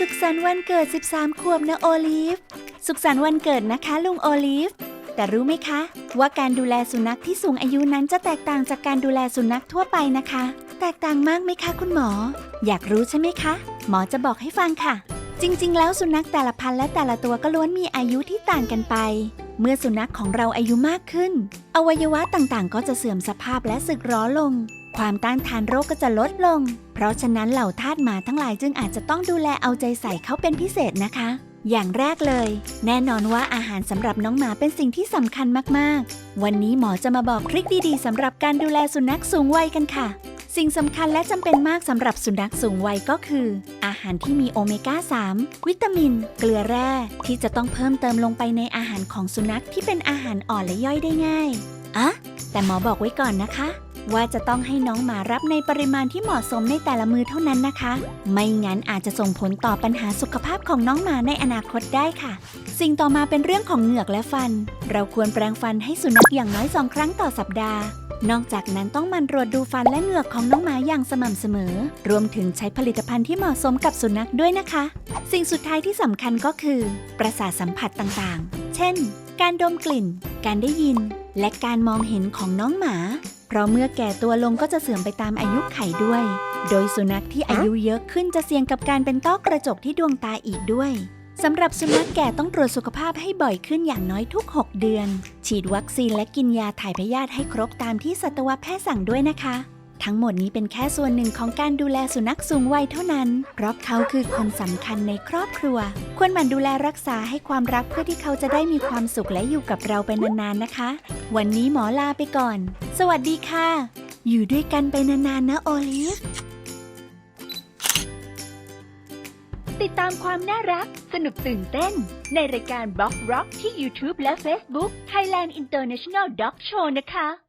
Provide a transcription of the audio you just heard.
สุขสันต์วันเกิด 13 ขวบนะโอลิฟ สุขสันต์วันเกิดนะคะ ลุงโอลิฟ แต่รู้ไหมคะ ว่าการดูแลสุนัขที่สูงอายุนั้นจะแตกต่างจากการดูแลสุนัขทั่วไปนะคะ แตกต่างมากไหมคะคุณหมอ อยากรู้ใช่ไหมคะ หมอจะบอกให้ฟังค่ะ จริง ๆ แล้วสุนัขแต่ละพันธุ์และแต่ละตัวก็ล้วนมีอายุที่ต่างกันไป เมื่อสุนัขของเราอายุมากขึ้น อวัยวะต่างๆ ก็จะเสื่อมสภาพและสึกหร้อลง ความต้านทานโรคก็จะลดลง เพราะฉะนั้นเหล่าทาสหมาทั้งหลายจึงอาจจะต้องดูแลเอาใจใส่เขาเป็นพิเศษนะคะ อย่างแรกเลย แน่นอนว่าอาหารสำหรับน้องหมาเป็นสิ่งที่สำคัญมากๆ วันนี้หมอจะมาบอกทริคดีๆสำหรับการดูแลสุนัขสูงวัยกันค่ะ สิ่งสำคัญและจำเป็นมากสำหรับสุนัขสูงวัยก็คือ อาหารที่มีโอเมก้า 3 วิตามิน เกลือแร่ ที่จะต้องเพิ่มเติมลงไปในอาหารของสุนัขที่เป็นอาหารอ่อนและย่อยได้ง่ายอะแต่หมอบอกไว้ก่อนนะคะ ว่าจะต้องให้น้องหมารับในปริมาณที่เหมาะสมในแต่ละมือเท่านั้นนะคะ ไม่งั้นอาจจะส่งผลต่อปัญหาสุขภาพของน้องหมาในอนาคตได้ค่ะ สิ่งต่อมาเป็นเรื่องของเหงือกและฟัน เราควรแปรงฟันให้สุนัขอย่างน้อยสองครั้งต่อสัปดาห์ นอกจากนั้นต้องมันตรวจดูฟันและเหงือกของน้องหมาอย่างสม่ำเสมอ รวมถึงใช้ผลิตภัณฑ์ที่เหมาะสมกับสุนัขด้วยนะคะ สิ่งสุดท้ายที่สำคัญก็คือ ประสาทสัมผัสต่างๆ เช่น การดมกลิ่น การได้ยิน และการมองเห็นของน้องหมา เพราะเมื่อแก่ตัวลงก็จะเสื่อมไปตามอายุไขด้วย โดยสุนัขที่อายุเยอะขึ้นจะเสี่ยงกับการเป็นต้อกระจกที่ดวงตาอีกด้วยสำหรับสุนัขแก่ต้องตรวจสุขภาพให้บ่อยขึ้นอย่างน้อยทุก 6 เดือน ฉีดวัคซีนและกินยาถ่ายพยาธิให้ครบตามที่สัตวแพทย์สั่งด้วยนะคะ ทั้งหมดนี้เป็นแค่ส่วนหนึ่งของการดูแลสุนัขสูงวัยเท่านั้น เพราะเขาคือคนสำคัญในครอบครัว ควรหมั่นดูแลรักษาให้ความรักเพื่อที่เขาจะได้มีความสุขและอยู่กับเราไปนานๆนะคะ วันนี้หมอลาไปก่อน สวัสดีค่ะ อยู่ด้วยกันไปนานๆนะโอลิฟ ติดตามความน่ารัก สนุกตื่นเต้น ในรายการบล็อกร็อกที่ YouTube และ Facebook Thailand International Dog Show นะคะ